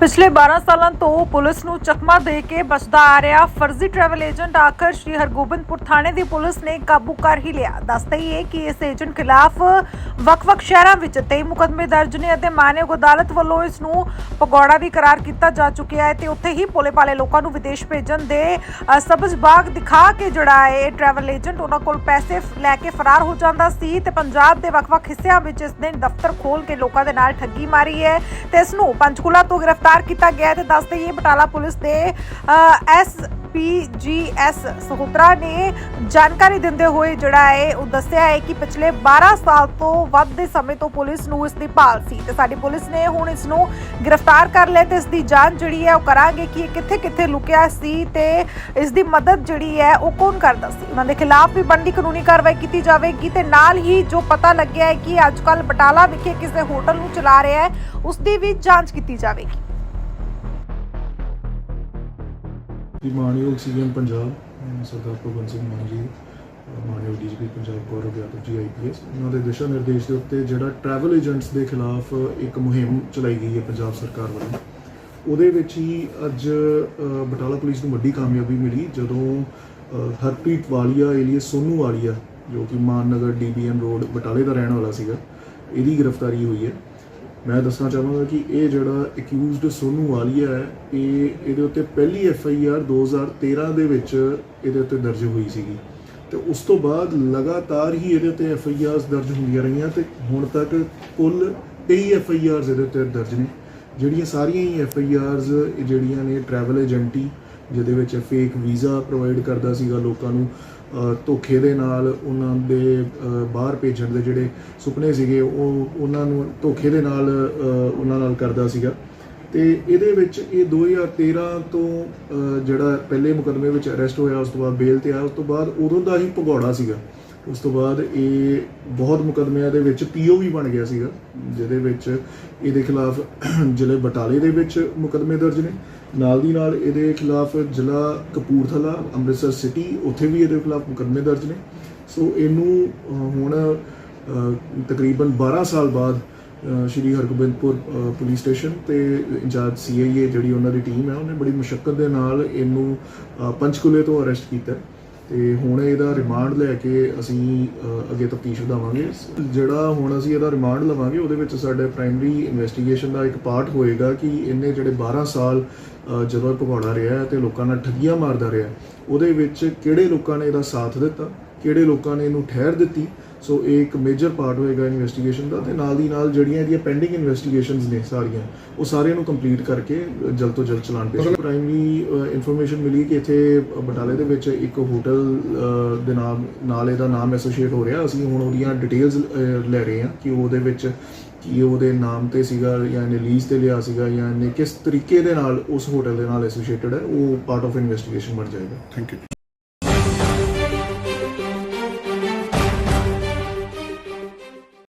ਪਿਛਲੇ 12 ਸਾਲਾਂ ਤੋਂ ਪੁਲਿਸ ਨੂੰ ਚਕਮਾ ਦੇ ਕੇ ਬਚਦਾ ਆ ਰਿਹਾ। ਫਰਜ਼ੀ ਟਰੈਵਲ ਏਜੰਟ ਆਖਰ ਸ਼੍ਰੀ ਹਰਗੋਬਿੰਦਪੁਰ ਥਾਣੇ ਦੀ ਪੁਲਿਸ ਨੇ ਕਾਬੂ ਕਰ ਹੀ ਲਿਆ। ਦੱਸਦਾ ਹੀ ਹੈ ਕਿ ਇਸ ਏਜੰਟ ਖਿਲਾਫ ਵੱਖ-ਵੱਖ ਸ਼ਹਿਰਾਂ ਵਿੱਚ ਤੇ ਮੁਕੱਦਮੇ ਦਰਜ ਨੇ ਅਤੇ ਮਾਨਯੋਗ ਅਦਾਲਤ ਵੱਲੋਂ ਇਸ ਨੂੰ ਪਗੌੜਾ ਵੀ ਕਰਾਰ ਕੀਤਾ ਜਾ ਚੁੱਕਿਆ ਹੈ ਤੇ ਉੱਥੇ ਹੀ ਪੋਲੇ ਪਾਲੇ ਲੋਕਾਂ ਨੂੰ ਵਿਦੇਸ਼ ਭੇਜਣ ਦੇ ਸਬਜ਼ ਬਾਗ ਦਿਖਾ ਕੇ ਜਿਹੜਾ ਹੈ ਇਹ ਟਰੈਵਲ ਏਜੰਟ ਉਹਨਾਂ ਕੋਲ ਪੈਸੇ ਲੈ ਕੇ ਫਰਾਰ ਹੋ ਜਾਂਦਾ ਸੀ ਤੇ ਪੰਜਾਬ ਦੇ ਵੱਖ-ਵੱਖ ਹਿੱਸਿਆਂ ਵਿੱਚ ਇਸ ਨੇ ਦਫ਼ਤਰ ਖੋਲ ਕੇ ਲੋਕਾਂ ਦੇ ਨਾਲ ਠੱਗੀ ਮਾਰੀ ਹੈ ਤੇ ਇਸ ਨੂੰ ਪੰਚਕੂਲਾ ਤੋਂ ਗ੍ਰਿਫਤਾਰ ਕੀਤਾ ਗਿਆ ਹੈ ਤੇ ਦੱਸਦੇ ਹੀ ਬਟਾਲਾ ਪੁਲਿਸ ਦੇ ਐਸ ਪੀਜੀਐਸ ਸਹੋਤਰਾ ਨੇ ਜਾਣਕਾਰੀ ਦਿੰਦੇ ਹੋਏ ਜਿਹੜਾ ਹੈ, ਉਹ ਦੱਸਿਆ ਹੈ ਕਿ ਪਿਛਲੇ 12 ਸਾਲ ਤੋਂ ਵੱਧ ਦੇ ਸਮੇਂ ਤੋਂ ਪੁਲਿਸ ਨੂੰ ਇਸ ਦੀ ਭਾਲ ਸੀ ਤੇ ਸਾਡੀ ਪੁਲਿਸ ਨੇ ਹੁਣ ਇਸ ਨੂੰ ਗ੍ਰਿਫਤਾਰ ਕਰ ਲਿਆ ਤੇ ਇਸ ਦੀ ਜਾਂਚ ਜਿਹੜੀ ਹੈ, ਉਹ ਕਰਾਂਗੇ ਕਿ ਇਹ ਕਿੱਥੇ ਕਿੱਥੇ ਲੁਕਿਆ ਸੀ ਤੇ ਇਸ ਦੀ ਮਦਦ ਜਿਹੜੀ ਹੈ, ਉਹ ਕੌਣ ਕਰਦਾ ਸੀ। ਉਹਨਾਂ ਦੇ ਖਿਲਾਫ ਵੀ ਬਣਦੀ ਕਾਨੂੰਨੀ ਕਾਰਵਾਈ ਕੀਤੀ ਜਾਵੇਗੀ ਤੇ ਨਾਲ ਹੀ ਜੋ ਪਤਾ ਲੱਗਿਆ ਹੈ ਕਿ ਅੱਜ ਕੱਲ ਬਟਾਲਾ ਵਿਖੇ ਕਿਸੇ ਹੋਟਲ ਨੂੰ ਚਲਾ ਰਿਹਾ ਹੈ, ਉਸ ਦੀ ਵੀ ਜਾਂਚ ਕੀਤੀ ਜਾਵੇਗੀ। ਮਾਨਯੋਗ ਸੀਐਮ ਪੰਜਾਬ ਸਰਦਾਰ ਭਗਵੰਤ ਸਿੰਘ ਮਾਨ ਜੀ, ਅਹ ਮਾਨਯੋਗ ਡੀਜੀਪੀ ਪੰਜਾਬ ਗੌਰਵ ਯਾਦਵ ਜੀ ਆਈਪੀਐਸ ਉਹਨਾਂ ਦੇ ਦਿਸ਼ਾ ਨਿਰਦੇਸ਼ ਦੇ ਉੱਤੇ ਜਿਹੜਾ ਟਰੈਵਲ ਏਜੰਟਸ ਦੇ ਖਿਲਾਫ ਇੱਕ ਮੁਹਿੰਮ ਚਲਾਈ ਗਈ ਹੈ ਪੰਜਾਬ ਸਰਕਾਰ ਵੱਲੋਂ। ਉਹਦੇ ਵਿੱਚ ਹੀ ਅੱਜ ਬਟਾਲਾ ਪੁਲਿਸ ਨੂੰ ਵੱਡੀ ਕਾਮਯਾਬੀ ਮਿਲੀ ਜਦੋਂ ਹਰਪ੍ਰੀਤ ਵਾਲੀਆ ਏਲੀਅਸ ਸੋਨੂ ਵਾਲੀਆ, ਜੋ ਕਿ ਮਾਨਨਗਰ ਡੀਬੀਐਮ ਰੋਡ ਬਟਾਲੇ ਦਾ ਰਹਿਣ ਵਾਲਾ ਸੀਗਾ, ਇਹਦੀ ਗ੍ਰਿਫਤਾਰੀ ਹੋਈ ਹੈ। ਮੈਂ ਦੱਸਣਾ ਚਾਹਾਂਗਾ ਕਿ ਇਹ ਜਿਹੜਾ ਅਕਿਊਜ਼ਡ ਸੋਨੂ ਵਾਲੀਆ ਹੈ, ਇਹ ਇਹਦੇ ਉੱਤੇ ਪਹਿਲੀ ਐਫ ਆਈ ਆਰ 2013 ਦੇ ਵਿੱਚ ਇਹਦੇ ਉੱਤੇ ਦਰਜ ਹੋਈ ਸੀਗੀ। ਤੇ ਉਸ ਤੋਂ ਬਾਅਦ ਲਗਾਤਾਰ ਹੀ ਇਹਦੇ ਉੱਤੇ ਐਫ ਆਈ ਆਰਸ ਦਰਜ ਹੁੰਦੀਆਂ ਰਹੀਆਂ ਤੇ ਹੁਣ ਤੱਕ ਕੁੱਲ 23 ਐਫ ਆਈ ਆਰਸ ਇਹਦੇ ਉੱਤੇ ਦਰਜ ਨੇ। ਜਿਹੜੀਆਂ ਸਾਰੀਆਂ ਹੀ ਐਫ ਆਈ ਆਰਸ ਜਿਹੜੀਆਂ ਨੇ ਟਰੈਵਲ ਏਜੰਟੀ ਜਿਹਦੇ ਵਿੱਚ ਫੇਕ ਵੀਜ਼ਾ ਪ੍ਰੋਵਾਈਡ ਕਰਦਾ ਸੀਗਾ ਲੋਕਾਂ ਨੂੰ ਧੋਖੇ ਦੇ ਨਾਲ ਉਹਨਾਂ ਦੇ ਬਾਹਰ ਭੇਜਣ ਦੇ ਜਿਹੜੇ ਸੁਪਨੇ ਸੀਗੇ, ਉਹ ਉਹਨਾਂ ਨੂੰ ਧੋਖੇ ਦੇ ਨਾਲ ਉਹਨਾਂ ਨਾਲ ਕਰਦਾ ਸੀਗਾ। ਤੇ ਇਹਦੇ ਵਿੱਚ ਇਹ 2013 ਤੋਂ ਜਿਹੜਾ ਪਹਿਲੇ ਮੁਕਦਮੇ ਵਿੱਚ ਅਰੈਸਟ ਹੋਇਆ, ਉਸ ਤੋਂ ਬਾਅਦ ਬੇਲ ਤੇ ਆਇਆ, ਉਸ ਤੋਂ ਬਾਅਦ ਉਦੋਂ ਦਾ ਹੀ ਭਗੌੜਾ ਸੀਗਾ। ਉਸ ਤੋਂ ਬਾਅਦ ਇਹ ਬਹੁਤ ਮੁਕਦਮਿਆਂ ਦੇ ਵਿੱਚ ਪੀਓ ਵੀ ਬਣ ਗਿਆ ਸੀਗਾ, ਜਿਹਦੇ ਵਿੱਚ ਇਹਦੇ ਖਿਲਾਫ ਜ਼ਿਲ੍ਹੇ ਬਟਾਲੇ ਦੇ ਵਿੱਚ ਮੁਕਦਮੇ ਦਰਜ ਨੇ ਨਾਲ ਦੀ ਨਾਲ ਇਹਦੇ ਖਿਲਾਫ ਜ਼ਿਲ੍ਹਾ ਕਪੂਰਥਲਾ ਅੰਮ੍ਰਿਤਸਰ ਸਿਟੀ ਉੱਥੇ ਵੀ ਇਹਦੇ ਖਿਲਾਫ ਮੁਕੱਦਮੇ ਦਰਜ ਨੇ। ਸੋ ਇਹਨੂੰ ਹੁਣ ਤਕਰੀਬਨ 12 ਸਾਲ ਬਾਅਦ ਸ਼੍ਰੀ ਹਰਗੋਬਿੰਦਪੁਰ ਪੁਲਿਸ ਸਟੇਸ਼ਨ ਤੇ ਇੰਚਾਰਜ ਸੀਆਈਏ ਜਿਹੜੀ ਉਹਨਾਂ ਦੀ ਟੀਮ ਹੈ ਉਹਨੇ ਬੜੀ ਮੁਸ਼ਕਲ ਦੇ ਨਾਲ ਇਹਨੂੰ ਅ, ਪੰਚਕੂਲੇ ਤੋਂ ਅਰੈਸਟ ਕੀਤਾ। ਹੈ ਤੇ ਹੁਣ ਇਹਦਾ ਰਿਮਾਂਡ ਲੈ ਕੇ ਅਸੀਂ ਅੱਗੇ ਤਫਤੀਸ਼ ਵਧਾਵਾਂਗੇ। ਜਿਹੜਾ ਹੁਣ ਅਸੀਂ ਇਹਦਾ ਰਿਮਾਂਡ ਲਵਾਂਗੇ ਉਹਦੇ ਵਿੱਚ ਸਾਡੇ ਪ੍ਰਾਇਮਰੀ ਇਨਵੈਸਟੀਗੇਸ਼ਨ ਦਾ ਇੱਕ ਪਾਰਟ ਹੋਏਗਾ ਕਿ ਇਹਨੇ ਜਿਹੜੇ 12 ਸਾਲ ਜਦੋਂ ਇਹ ਭਗੌੜਾ ਰਿਹਾ ਹੈ ਤੇ ਲੋਕਾਂ ਨਾਲ ਠੱਗੀਆਂ ਮਾਰਦਾ ਰਿਹਾ ਉਹਦੇ ਵਿੱਚ ਕਿਹੜੇ ਲੋਕਾਂ ਨੇ ਇਹਦਾ ਸਾਥ ਦਿੱਤਾ, ਕਿਹੜੇ ਲੋਕਾਂ ਨੇ ਇਹਨੂੰ ਠਹਿਰ ਦਿੱਤੀ? ਸੋ ਇਹ ਇੱਕ ਮੇਜਰ ਪਾਰਟ ਹੋਏਗਾ ਇਨਵੈਸਟੀਗੇਸ਼ਨ ਦਾ ਤੇ ਨਾਲ ਦੀ ਨਾਲ ਜਿਹੜੀਆਂ ਇਹਦੀਆਂ ਪੈਂਡਿੰਗ ਇਨਵੈਸਟੀਗੇਸ਼ਨਸ ਨੇ ਸਾਰੀਆਂ, ਉਹ ਸਾਰਿਆਂ ਨੂੰ ਕੰਪਲੀਟ ਕਰਕੇ ਜਲਦ ਤੋਂ ਜਲਦ ਚਲਾਨ ਪੇਸ਼ ਪ੍ਰਾਇਮਰੀ ਇਨਫੋਰਮੇਸ਼ਨ ਮਿਲੀ ਕਿ ਇੱਥੇ ਬਟਾਲੇ ਦੇ ਵਿੱਚ ਇੱਕ ਹੋਟਲ ਦੇ ਨਾਮ, ਨਾਲ ਇਹਦਾ ਨਾਮ ਐਸੋਸੀਏਟ ਹੋ ਰਿਹਾ। ਅਸੀਂ ਹੁਣ ਉਹਦੀਆਂ ਡਿਟੇਲਸ ਲੈ ਰਹੇ ਹਾਂ ਕਿ ਉਹਦੇ ਵਿੱਚ ਕਿ ਉਹਦੇ ਨਾਮ ਤੇ ਸੀਗਾ ਜਾਂ ਇਹਨੇ ਲੀਜ਼ ਤੇ ਲਿਆ ਸੀਗਾ ਜਾਂ ਇਹਨੇ ਕਿਸ ਤਰੀਕੇ ਦੇ ਨਾਲ ਉਸ ਹੋਟਲ ਦੇ ਨਾਲ ਐਸੋਸੀਏਟਡ ਹੈ, ਉਹ ਪਾਰਟ ਆਫ ਇਨਵੈਸਟੀਗੇਸ਼ਨ ਬਣ ਜਾਏਗਾ। Thank you